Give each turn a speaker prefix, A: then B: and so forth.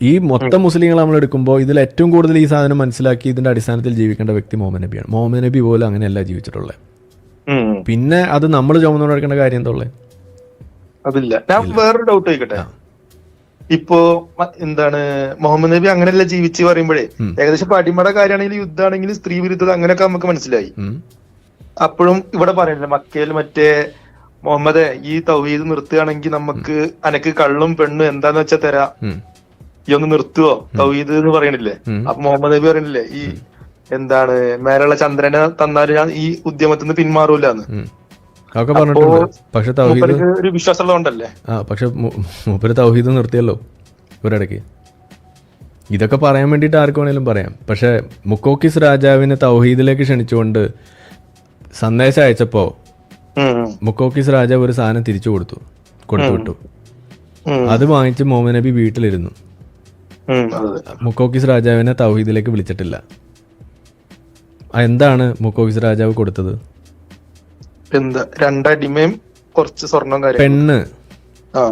A: ഈ മൊത്തം മുസ്ലിങ്ങൾ നമ്മൾ എടുക്കുമ്പോൾ ഇതിൽ ഏറ്റവും കൂടുതൽ ഈ സാധനം മനസ്സിലാക്കി ഇതിന്റെ അടിസ്ഥാനത്തിൽ ജീവിക്കേണ്ട വ്യക്തി മോഹമ്മദ് നബിയാണ്. മോഹമ്മദ് നബി പോലും അങ്ങനെയല്ല ജീവിച്ചിട്ടുള്ളത് പിന്നെ അത് നമ്മൾ ചുമന്നുകൊണ്ട് നടക്കേണ്ട കാര്യം എന്താ ഉള്ളത്
B: അതില്ല. ഞാൻ വേറൊരു ഡൗട്ട് ചോദിക്കട്ടെ ഇപ്പോ എന്താണ് മുഹമ്മദ് നബി അങ്ങനെയല്ല ജീവിച്ച് പറയുമ്പോഴേ. ഏകദേശം അടിമട കാര്യമാണെങ്കിലും യുദ്ധമാണെങ്കിലും സ്ത്രീ വിരുദ്ധത അങ്ങനെയൊക്കെ നമുക്ക് മനസ്സിലായി. അപ്പോഴും ഇവിടെ പറയുന്നില്ല മക്കയിൽ മറ്റേ മുഹമ്മദ് ഈ തൗഹീദ് നിർത്തുകയാണെങ്കിൽ നമുക്ക് അനക്ക് കള്ളും പെണ്ണും എന്താന്ന് വെച്ചാ തരാ. ഈ ഒന്ന് നിർത്തുവോ? തൗഹീദ് എന്ന് പറയണില്ലേ. അപ്പൊ മുഹമ്മദ് നബി പറയണില്ലേ? ഈ എന്താണ് മേലുള്ള ചന്ദ്രനെ തന്നാൽ ഞാൻ ഈ ഉദ്യമത്തിൽ നിന്ന് പിന്മാറൂലെന്ന്.
A: അതൊക്കെ പറഞ്ഞിട്ടുണ്ട്. പക്ഷെ തൗഹീദ്
B: ഒരു വിശ്വാസമുള്ളതുകൊണ്ടല്ലേ?
A: ആ പക്ഷെ മൂപ്പര് തൗഹീദ് നിർത്തിയല്ലോ ഒരിടയ്ക്ക് ഇതൊക്കെ പറയാൻ വേണ്ടിയിട്ട് ആർക്ക് വേണേലും പറയാം. പക്ഷെ മുക്കോക്കിസ് രാജാവിനെ തൗഹീദിലേക്ക് ക്ഷണിച്ചുകൊണ്ട് സന്ദേശം അയച്ചപ്പോൾ മുക്കോക്കിസ് രാജാവ് ഒരു സാധനം തിരിച്ചു കൊടുത്തു. കൊടുത്തു വിട്ടു. അത് വാങ്ങിച്ച് മോമനബി നബി വീട്ടിലിരുന്നു. മുക്കോക്കിസ് രാജാവിനെ തൗഹീദിലേക്ക് വിളിച്ചിട്ടില്ല. എന്താണ് മുക്കോക്കിസ് രാജാവ് കൊടുത്തത്?
B: എന്താ രണ്ടടിമയും കുറച്ച് സ്വർണം
A: പെണ്ണ്.
B: ആ.